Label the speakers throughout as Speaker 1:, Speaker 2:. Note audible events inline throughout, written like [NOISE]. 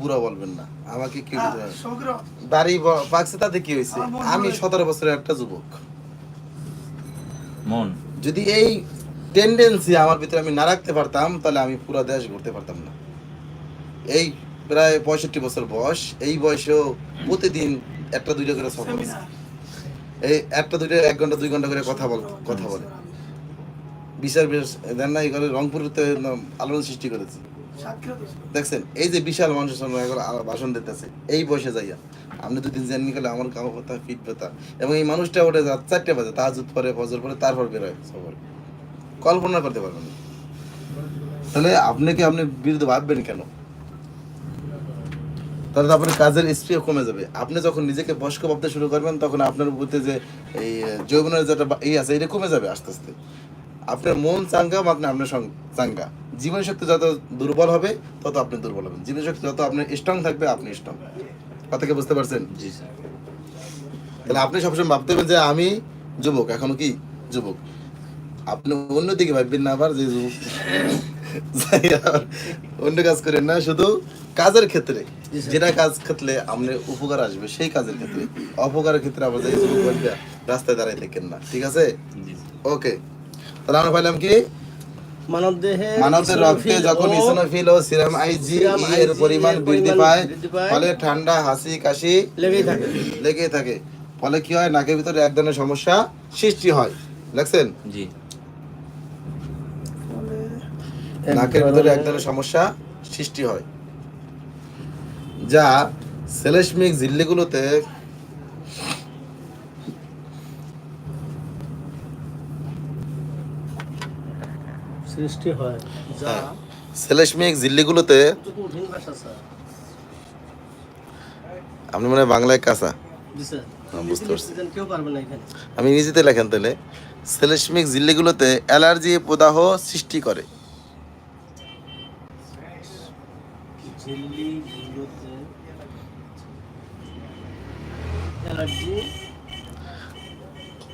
Speaker 1: বুড়া বলবেন না। আমাকে দাড়ি পাকছে তাতে কি হয়েছে? আমি সতেরো বছরের একটা যুবক।
Speaker 2: মন।
Speaker 1: যদি এই টেন্ডেন্সি আমার ভিতরে আমি না রাখতে পারতাম তাহলে আমি পুরো দেশ ঘুরতে পারতাম না। এই প্রায় পঁয়ষট্টি বছর বয়স এই বয়সেও প্রতিদিন একটা দুইটা করে সফর এই একটা দুইটা এক ঘণ্টা দুই ঘণ্টা করে কথা বল কথা বলে। বিচার বেশ দেন না এই করে রংপুরেতে আলোড়ন সৃষ্টি করেছে। দেখছেন, এই যে বিশাল মানুষের সামনে এখন ভাষণ দিতেছে, এই বয়সে যাইয়া। আপনি দুদিন জানি গেলে আমার কামো কথা ফিট ব্যথা, এবং এই মানুষটা রাত চারটে বাজে, তাহাজুদ পরে, ফজর পরে, তারপর বেরোয় সফর কল্পনা করতে পারবেন তাহলে আপনি কি আপনি বিরুদ্ধে ভাববেন কেন? তাহলে আপনার কাজের স্পিও কমে যাবে। আপনি যখন নিজেকে বয়স্ক ভাবতে শুরু করবেন, তখন আপনার মধ্যে যে এই যৌবনের যেটা ই আছে, এটা কমে যাবে আস্তে আস্তে। আপনার মন চাঙ্গা আপনি আপনার চাঙ্গা। জীবন শক্তি যত দুর্বল হবে তত আপনি দুর্বল হবেন। জীবন শক্তি যত আপনার স্ট্রং থাকবে আপনি স্ট্রং কথাকে বুঝতে পারছেন?
Speaker 2: জি
Speaker 1: তাহলে আপনি সবসময় ভাবতে হবে যে আমি যুবক এখনও কি যুবক? আপনি অন্যদিকে ভাববেন না আবার যে যুবক। অন্য কাজ করেন না শুধু কাজের ক্ষেত্রে। যেটা কাজ ক্ষেত্রে আপনার উপকার আসবে সেই কাজের ক্ষেত্রে। অপকারের ক্ষেত্রে আবার যে যুবক রাস্তায় দাঁড়াই থাকেন না ঠিক আছে?
Speaker 2: জি
Speaker 1: ওকে তাহলে আমরা পাইলাম কি?
Speaker 3: মানবদেহে
Speaker 1: মানবদের রক্তে যখন ইসোনোফিল ও সিরাম আইজি এর পরিমাণ বৃদ্ধি পায় ফলে ঠান্ডা হাসি কাশি
Speaker 3: লেগেই থাকে।
Speaker 1: লেগে থাকে। ফলে কি হয়? নাকের ভিতরে এক ধরনের সমস্যা সৃষ্টি হয়। দেখছেন?
Speaker 2: জি।
Speaker 1: নাকের ভিতরে এক ধরনের সমস্যা সৃষ্টি হয়। যা সেলেসমিক ঝিল্লিগুলোতে
Speaker 3: সৃষ্টি হয় যা
Speaker 1: হ্যাঁ। সেলেসমিক
Speaker 3: স্যার।
Speaker 1: আপনি মানে বাংলায় কাঁচা? হ্যাঁ, বুঝতে পারছি। আমি ইংরেজিতে লেখেন তাহলে। সেলেসমিক ঝিল্লিগুলোতে অ্যালার্জি প্রদাহ সৃষ্টি করে।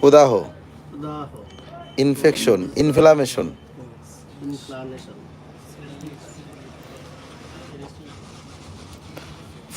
Speaker 1: প্রদাহ। Infection inflammation.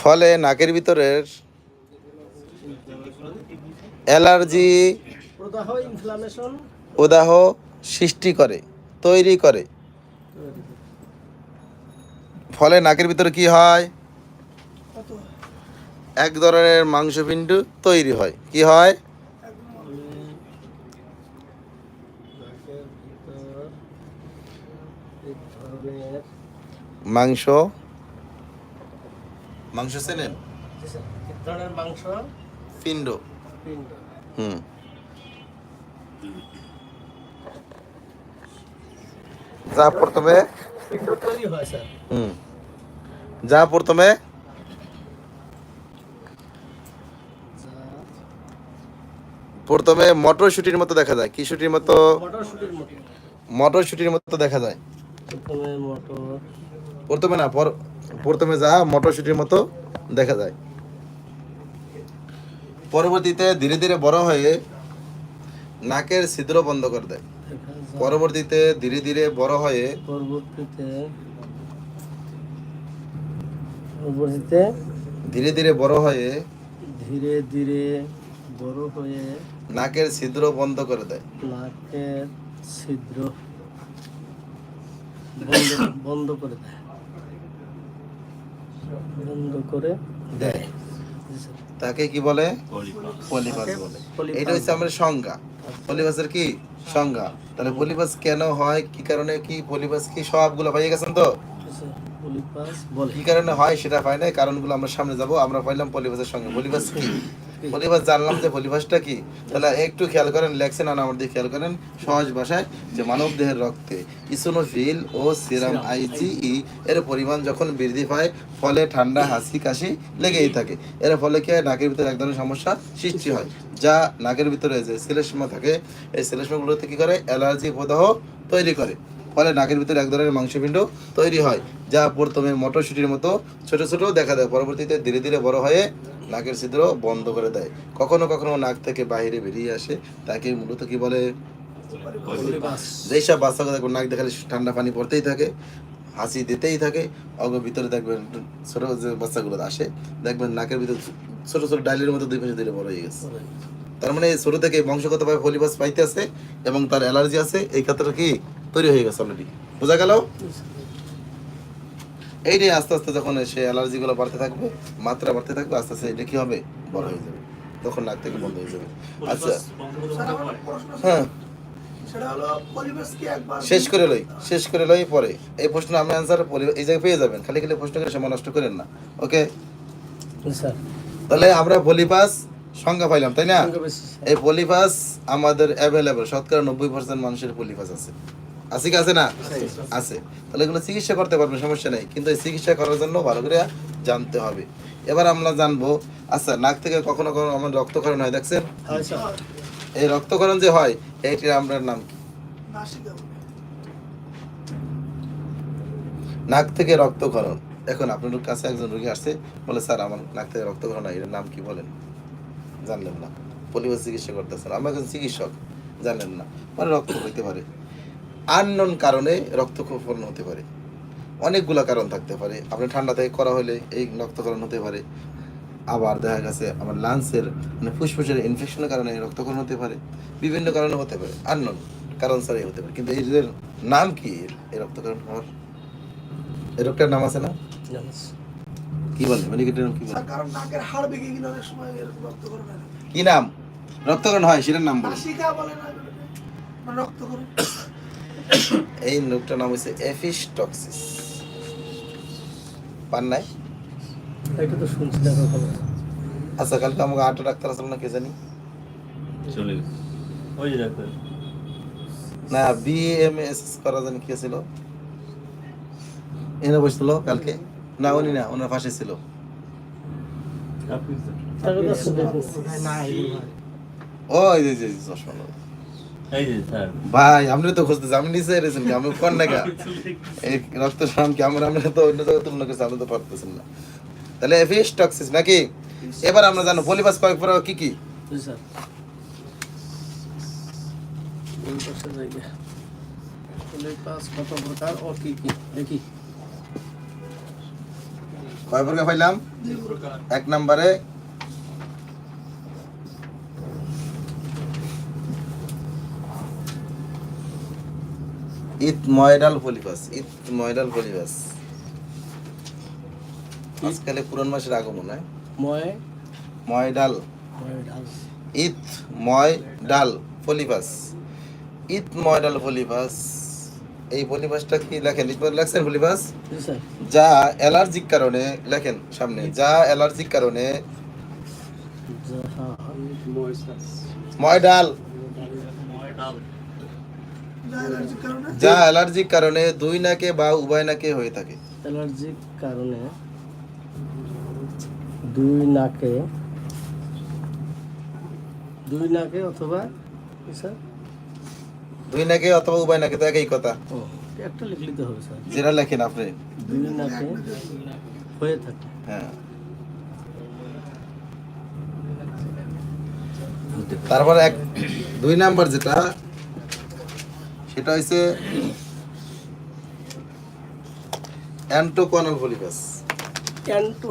Speaker 1: ফলে নাকের ভিতরের অ্যালার্জি
Speaker 3: প্রদাহ
Speaker 1: সৃষ্টি করে তৈরি করে। ফলে নাকের ভিতরে কি হয়? এক ধরনের মাংসপিণ্ড তৈরি হয়। কি হয়
Speaker 3: নাকের ভিতর এক ধরনের
Speaker 1: মাংস। মাংস চেনেন?
Speaker 3: ধরনের মাংস।
Speaker 1: পিণ্ড
Speaker 3: পিণ্ড
Speaker 1: হুম। যা প্রথমে।
Speaker 3: পিণ্ড তৈরি
Speaker 1: হুম। যা প্রথমে। প্রথমে মটরশুটির মতো দেখা যায়। কি শুটির মতো?
Speaker 3: মটরশুটির মতো।
Speaker 1: মটরশুটির মতো দেখা যায়।
Speaker 3: প্রথমে মটর
Speaker 1: প্রথমে না পর প্রথমে যা মটরশুটির মতো দেখা যায়। পরবর্তীতে ধীরে ধীরে বড় হয়ে নাকের ছিদ্র বন্ধ করে দেয়। পরবর্তীতে ধীরে ধীরে বড় হয়ে
Speaker 3: পরবর্তীতে পরবর্তীতে
Speaker 1: ধীরে ধীরে বড় হয়ে
Speaker 3: ধীরে ধীরে বড় হয়ে
Speaker 1: নাকের ছিদ্র বন্ধ করে দেয়।
Speaker 3: নাকের ছিদ্র বন্ধ করে দেয়। বন্ধ করে
Speaker 1: দেয়। তাকে কি বলে?
Speaker 2: পলিপাস।
Speaker 1: বলে। এটা হচ্ছে আমাদের সংজ্ঞা। পলিপাসের কি? সংজ্ঞা। তাহলে পলিপাস কেন হয়? কি কারণে কি পলিপাস কি সবগুলো পাইয়ে গেছেন তো? কি কারণে হয় সেটা পাই নাই? কারণগুলো আমরা সামনে যাব। আমরা পাইলাম পলিবাসের সঙ্গে। পলিপাস কি? পলিভাস জানলাম যে পলিভাসটা কি? তাহলে একটু খেয়াল করেন লেখছেন আর আমার দিকে খেয়াল করেন সহজ ভাষায় যে মানব দেহের রক্তে ইসোনোফিল ও সিরাম আইজিই এর পরিমাণ যখন বৃদ্ধি পায় ফলে ঠান্ডা হাসি কাশি লেগেই থাকে। এর ফলে কি হয়? নাকের ভিতরে এক ধরনের সমস্যা সৃষ্টি হয় যা নাকের ভিতরে যে শ্লেষ্মা থাকে এই শ্লেষ্মাগুলোতে কি করে? অ্যালার্জি প্রদাহ তৈরি করে। ফলে নাকের ভিতরে এক ধরনের মাংসপিণ্ড তৈরি হয় যা প্রথমে মটরশুটির মতো ছোট ছোট দেখা দেয় পরবর্তীতে ধীরে ধীরে বড় হয়ে নাকের ছিদ্র বন্ধ করে দেয়। কখনো কখনো নাক থেকে বাইরে বেরিয়ে আসে। তাকে মূলত কি বলে?
Speaker 3: পলিপাস
Speaker 1: যেই সব বাচ্চাকে দেখো নাক দেখালে ঠান্ডা পানি পড়তেই থাকে, হাসি দিতেই থাকে। অগ ভিতরে দেখবেন ছোট যে বাচ্চাগুলো আসে, দেখবেন নাকের ভিতরে ছোট ছোট ডাইলের মতো দুই পাশে দিলে বড় হয়ে গেছে। তার মানে ছোট থেকে বংশগতভাবে ফলিবাস পাইতে আছে এবং তার অ্যালার্জি আছে, এই ক্ষেত্রে কি তৈরি হয়ে গেছে অলরেডি বোঝা গেল? এইটাই আস্তে আস্তে যখন সে অ্যালার্জিগুলো বাড়তে থাকবে মাত্রা বাড়তে থাকবে আস্তে আস্তে এটা কি হবে? বড় হয়ে যাবে। তখন নাক থেকে বন্ধ হয়ে যাবে। আচ্ছা। হ্যাঁ। শেষ করে লই শেষ করে লই পরে। এই প্রশ্ন আমি আনসার এই জায়গায় পেয়ে যাবেন। খালি খালি প্রশ্ন করে সময় নষ্ট করেন না। Okay
Speaker 3: sir.
Speaker 1: তাহলে আমরা পলিপাস সংজ্ঞা পাইলাম তাই না?
Speaker 3: সংখ্যা।
Speaker 1: এই পলিপাস আমাদের অ্যাভেলেবল শতকরা নব্বই পার্সেন্ট মানুষের পলিপাস আছে। আছে কি আছে না? আছে। তাহলে এগুলো চিকিৎসা করতে পারবেন সমস্যা নেই। কিন্তু এই চিকিৎসা করার জন্য ভালো করে জানতে হবে। এবার আমরা জানব আচ্ছা নাক থেকে কখনো কখনো আমার রক্তক্ষরণ হয় দেখছেন? এই রক্তক্ষরণ যে হয় এইটির আমরা নাম কি? নাক থেকে রক্তক্ষরণ। এখন আপনার কাছে একজন রোগী আসছে বলে স্যার আমার নাক থেকে রক্তক্ষরণ হয় এটার নাম কি বলেন? জানলেন না। পরিবার চিকিৎসা করতেছেন আমি একজন চিকিৎসক জানলেন না। মানে রক্ত হইতে পারে। আননোন কারণে রক্তক্ষরণ হতে পারে। অনেকগুলো কারণ থাকতে পারে। আপনি ঠান্ডা থেকে করা হলে এই রক্তকরণ হতে পারে। আবার দেখা গেছে আমার লাংসের মানে ফুসফুসের ইনফেকশনের কারণে রক্তক্ষরণ হতে পারে। বিভিন্ন কারণে হতে পারে। আননোন কারণ ছাড়াই হতে পারে। কিন্তু এদের নাম কি? এই রক্তকরণ হওয়ার? এই রোগটার নাম আছে না? কি বলে? মেডিকেটের নাম কি বলে?
Speaker 4: কারণ নাকের হাড় ভেঙে গেলে অনেক সময় এরকম রক্তকরণ হয়
Speaker 1: কি নাম? রক্তক্ষরণ হয় সেটার নাম বলে।
Speaker 4: নাসিকা বলে না মানে রক্তকরণ [COUGHS]
Speaker 1: এই লোকটার নাম হচ্ছে এফিস্টক্সিস পান নাই?
Speaker 3: এটা তো শুনছি
Speaker 1: আচ্ছা কালকে আমাকে আটো ডাক্তার আসলো না কে জানি?
Speaker 2: চলে ওই ডাক্তার।
Speaker 1: না বিএমএস করা জানি কে ছিল। এনে বসছিল কালকে। না উনি না ওনার পাশে ছিল।
Speaker 2: আপনি স্যার
Speaker 3: তাকে তো শুনছি
Speaker 1: ওই যে চশমা ভাই আপনি তো খুঁজতেছে আমি নিচে রেছেন কি? আমি কোন নাকা [LAUGHS] এই রক্ত সাম কি আমরা আমরা তো অন্য জায়গায় তুলনা করছি আপনি তো পারতেছেন না। তাহলে এফিস্টক্সিস নাকি? এবার আমরা জানো পলিপাস কয়েক প্রকার কি কি?
Speaker 3: স্যার। কত প্রকার ও কি কি? দেখি।
Speaker 1: কয় প্রকার পাইলাম? এক নম্বরে ইথ ময়ডাল পলিপাস ইথ ময়ডাল পলিপাস আজকালে পুরন মাসের আগমন হয়
Speaker 3: ময়
Speaker 1: ময়ডাল ইথ ময় ডাল পলিপাস ইথ ময়ডাল পলিপাস এই পলিপাসটা কি লেখেন? লিখবেন লেখছেন পলিপাস যা অ্যালার্জিক কারণে লেখেন সামনে যা অ্যালার্জিক কারণে
Speaker 3: যাহা
Speaker 1: ময় ডাল
Speaker 4: যা অ্যালার্জির কারণে
Speaker 1: যা অ্যালার্জিক কারণে দুই নাকে বা উভয় নাকে হয়ে থাকে
Speaker 3: অ্যালার্জিক কারণে দুই নাকে দুই নাকে অথবা কি স্যার
Speaker 1: দুই নাকে অথবা উভয় নাকে তো একই কথা
Speaker 3: ও একটা লিখলে তো হবে স্যার
Speaker 1: যেটা লেখেন আপনি
Speaker 3: দুই নাকে হয়ে থাকে
Speaker 1: হ্যাঁ তারপর এক দুই নাম্বার যেটা সেটা হচ্ছে অ্যান্টোকোনাল পলিপাস
Speaker 3: ক্যান্টো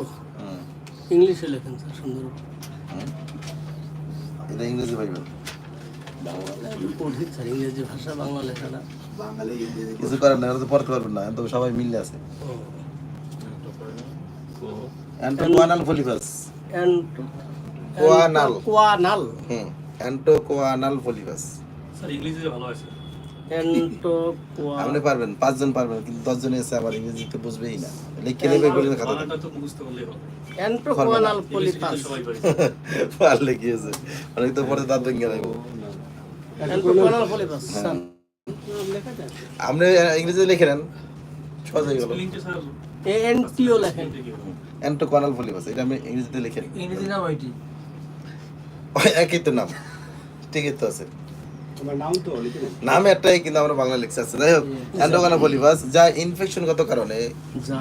Speaker 3: ইংলিশে লেখেন স্যার সুন্দর।
Speaker 1: এটা ইংরেজি
Speaker 3: কঠিন স্যার ইংরেজি ভাষা বাংলা লেখাটা
Speaker 4: বাঙালি
Speaker 1: কিছু করার না তো পড়তে পারবেন না তো সবাই মিলে আছে। Antrochoanal polypus antrochoanal.
Speaker 3: Choanal
Speaker 1: hmm antrochoanal polypus
Speaker 2: sir ইংলিশে ভালো আছে
Speaker 3: অ্যান্টো কোয়া
Speaker 1: আপনি পারবেন পাঁচজন পারবেন কিন্তু দশজন এসে আবার ইংরেজিতে বুঝবেই না। লিখে নেবে বলে খাতা [LAUGHS] পারলে কি অনেক তো পরে দাঁত ভেঙে লাগবে
Speaker 3: যায়?
Speaker 1: আপনি ইংরেজিতে লিখে নেন। সহজ হয়ে গেল।
Speaker 2: স্পেলিংটা স্যার
Speaker 3: এ এন টিও লেখেন।
Speaker 1: পলিপাস এটা আমি ইংরেজিতে লিখে
Speaker 3: ইংরেজি নাম ওইটি।
Speaker 1: ওই একই তো নাম। ঠিকই তো আছে। নাম একটাই কিন্তু আমরা বাংলা লিখছে আছে। যাই হোক অ্যান্টোকোয়ানাল পলিপাস যা ইনফেকশনগত কারণে?
Speaker 3: যা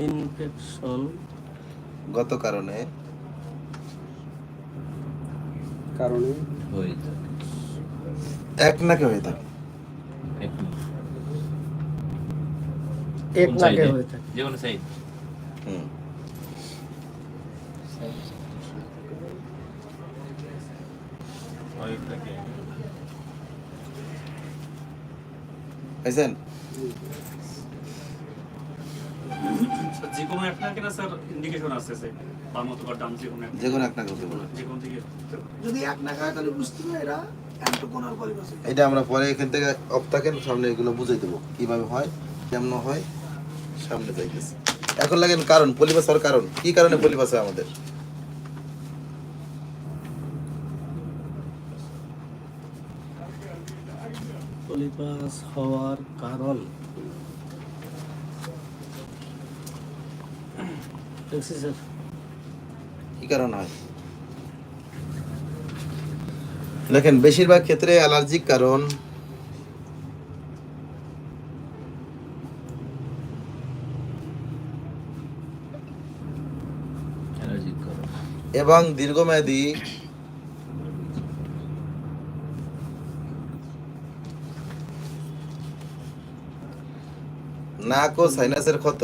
Speaker 3: ইনফেকশন
Speaker 1: গত কারণে?
Speaker 2: হয়ে
Speaker 1: এক নাকে হয়ে থাকে।
Speaker 2: এক
Speaker 3: নাকে। হয়ে থাকে।
Speaker 2: যে কোনো সাইড
Speaker 1: হুম। পাইছেন
Speaker 2: যে কোনো একটা কিনা স্যার ইন্ডিকেশন আছে স্যার বাম অথবা ডান যে কোনো
Speaker 1: যে কোনো এক নাক হতে
Speaker 2: যে কোনো দিকে
Speaker 4: যদি এক না খায় তাহলে বুঝতে হবে অ্যান্টোকোনাল
Speaker 1: এটা আমরা পরে এখান থেকে অফ থাকেন সামনে এগুলো বুঝাই দেবো কীভাবে হয় কেমন হয় সামনে যাইতেছে। এখন লাগেন কারণ পলিপাস হওয়ার কারণ। কি কারণে পলিপাস হয় আমাদের?
Speaker 3: পলিপাস হওয়ার কারণ?
Speaker 1: কি কারণ হয়? দেখেন বেশিরভাগ ক্ষেত্রে অ্যালার্জিক কারণ। এবং দীর্ঘমেয়াদী নাক ও সাইনাসের ক্ষত।